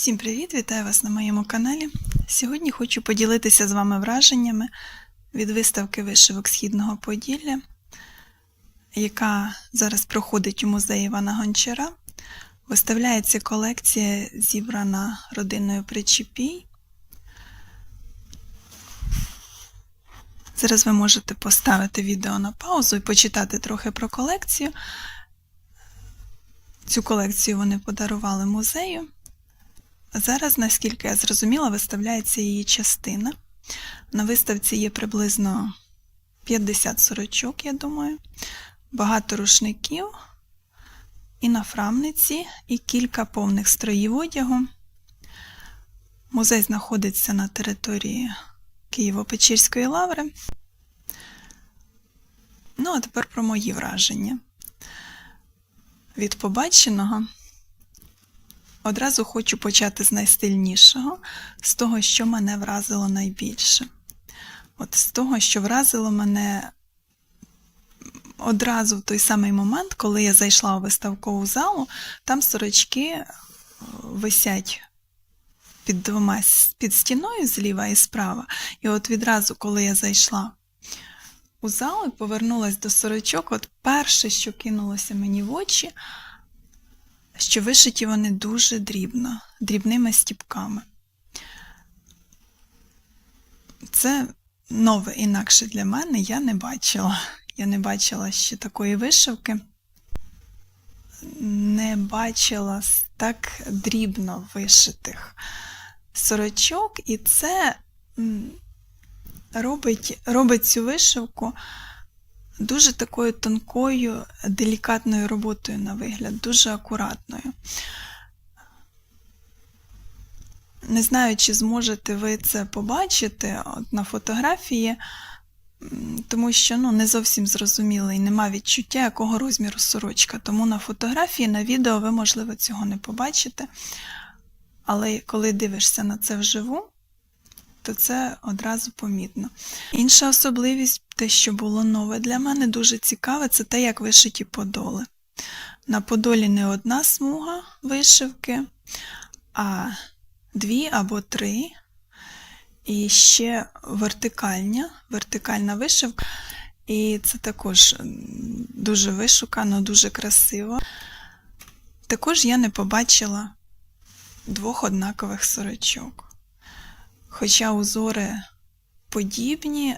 Всім привіт! Вітаю вас на моєму каналі. Сьогодні хочу поділитися з вами враженнями від виставки вишивок Східного Поділля, яка зараз проходить у музеї Івана Гончара. Виставляється колекція, зібрана родиною Причепій. Зараз ви можете поставити відео на паузу і почитати трохи про колекцію. Цю колекцію вони подарували музею. Зараз, наскільки я зрозуміла, виставляється її частина. На виставці є приблизно 50 сорочок, я думаю, багато рушників, і нафрамниці, і кілька повних строїв одягу. Музей знаходиться на території Києво-Печерської лаври. Ну, а тепер про мої враження. Від побаченого Одразу хочу почати з найстильнішого, з того, що мене вразило найбільше. От з того, що вразило мене одразу в той самий момент, коли я зайшла у виставкову залу, там сорочки е, висять під двома під стіною зліва і справа. І от відразу, коли я зайшла у зал і повернулася до сорочок, от перше, що кинулося мені в очі, що вишиті вони дуже дрібно, дрібними стіпками. Це нове інакше для мене я не бачила. Я не бачила ще такої вишивки, не бачила так дрібно вишитих сорочок, і це робить, робить цю вишивку дуже такою тонкою, делікатною роботою на вигляд, дуже акуратною. Не знаю, чи зможете ви це побачити от на фотографії, тому що ну, не зовсім зрозуміло і нема відчуття, якого розміру сорочка. Тому на фотографії, на відео ви, можливо, цього не побачите. Але коли дивишся на це вживу, то це одразу помітно. Інша особливість, те, що було нове для мене, дуже цікаве, це те, як вишиті подоли. На подолі не одна смуга вишивки, а дві або три. І ще вертикальня, вертикальна вишивка. І це також дуже вишукано, дуже красиво. Також я не побачила двох однакових сорочок. Хоча узори подібні,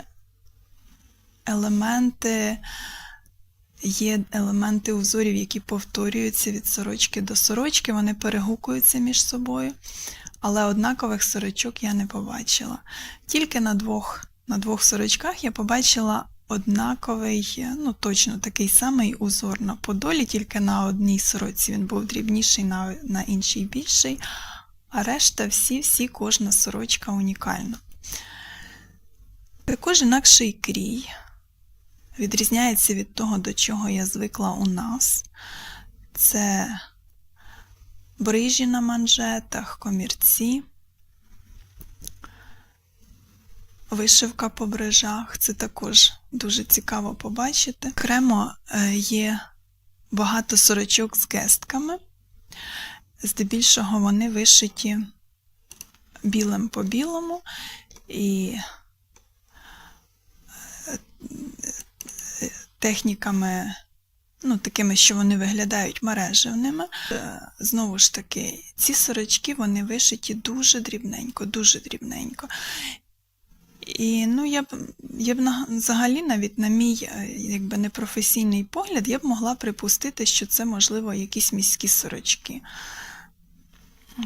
елементи, є елементи узорів, які повторюються від сорочки до сорочки, вони перегукуються між собою, але однакових сорочок я не побачила. Тільки на двох, на двох сорочках я побачила однаковий, ну точно такий самий узор на подолі, тільки на одній сорочці він був дрібніший, на, на іншій більший а решта всі-всі кожна сорочка унікальна. Також інакший крій відрізняється від того, до чого я звикла у нас. Це брижі на манжетах, комірці, вишивка по брижах. Це також дуже цікаво побачити. Окремо е, є багато сорочок з гестками. Здебільшого вони вишиті білим по білому і е, техніками, ну, такими, що вони виглядають мережевними. Е, Знову ж таки, ці сорочки вони вишиті дуже дрібненько, дуже дрібненько. І ну, я б я б взагалі навіть на мій е, якби непрофесійний погляд, я б могла припустити, що це, можливо, якісь міські сорочки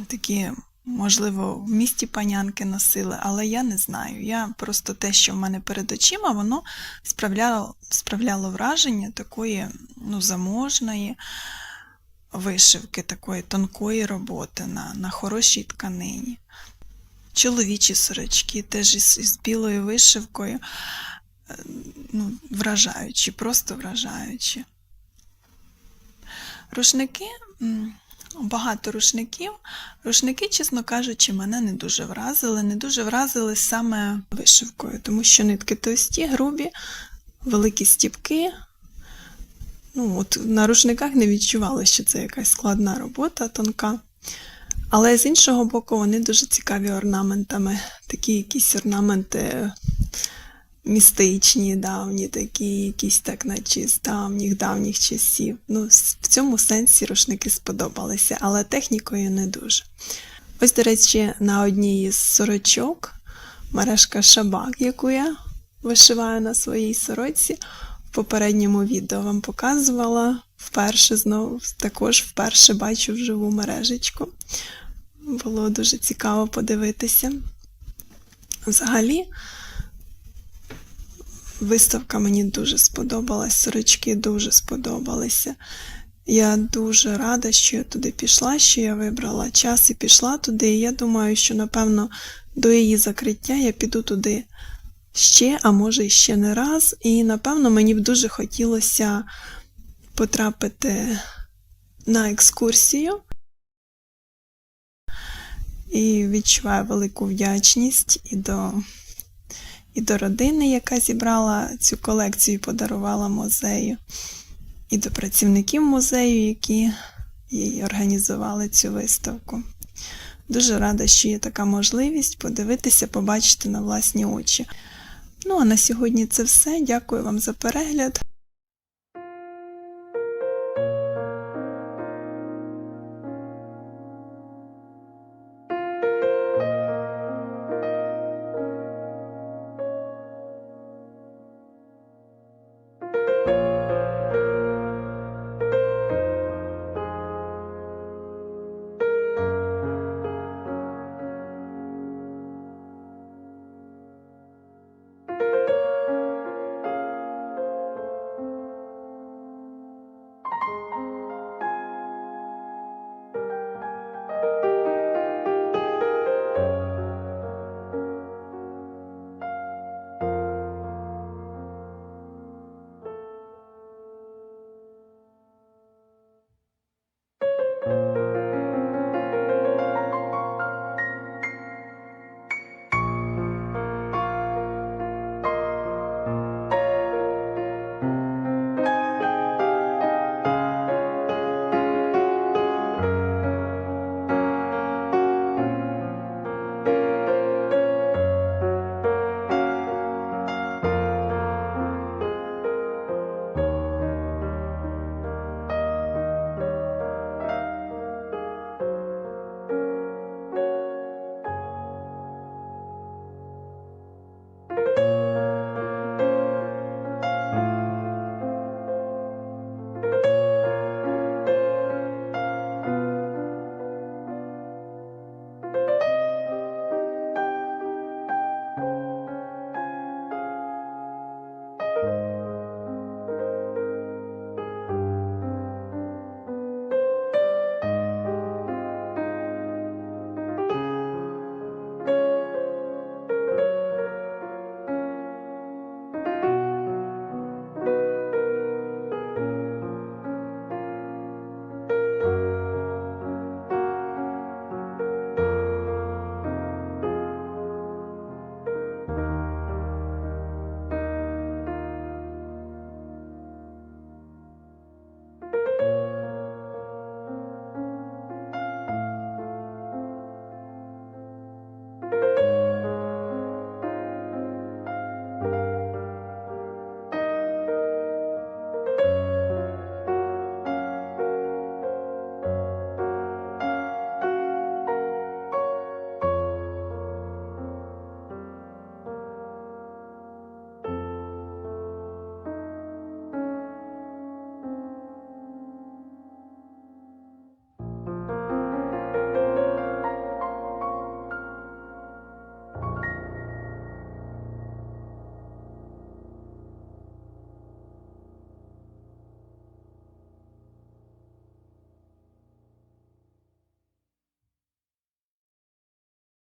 такі, можливо, в місті панянки носили, але я не знаю. Я просто те, що в мене перед очима, воно справляло справляло враження такої ну, заможної вишивки, такої тонкої роботи на, на хорошій тканині. Чоловічі сорочки теж із, із білою вишивкою, е, ну, вражаючі, просто вражаючі. Рушники багато рушників. Рушники, чесно кажучи, мене не дуже вразили. Не дуже вразили саме вишивкою, тому що нитки товсті, грубі, великі стіпки. Ну, от На рушниках не відчувала, що це якась складна робота, тонка. Але з іншого боку, вони дуже цікаві орнаментами. Такі якісь орнаменти містичні, давні, такі, якісь так, наче з давніх давніх часів. Ну, в цьому сенсі рушники сподобалися, але технікою не дуже. Ось, до речі, на одній із сорочок мережка шабак, яку я вишиваю на своїй сорочці. В попередньому відео вам показувала. Вперше знову також вперше бачу вживу мережечку. Було дуже цікаво подивитися. Взагалі, виставка мені дуже сподобалась, сорочки дуже сподобалися. Я дуже рада, що я туди пішла, що я вибрала час і пішла туди. І я думаю, що напевно до її закриття я піду туди ще, а може і ще не раз. І напевно мені б дуже хотілося потрапити на екскурсію. І відчуваю велику вдячність і до, і до родини, яка зібрала цю колекцію і подарувала музею, і до працівників музею, які її організували цю виставку. Дуже рада, що є така можливість подивитися, побачити на власні очі. Ну а на сьогодні це все. Дякую вам за перегляд.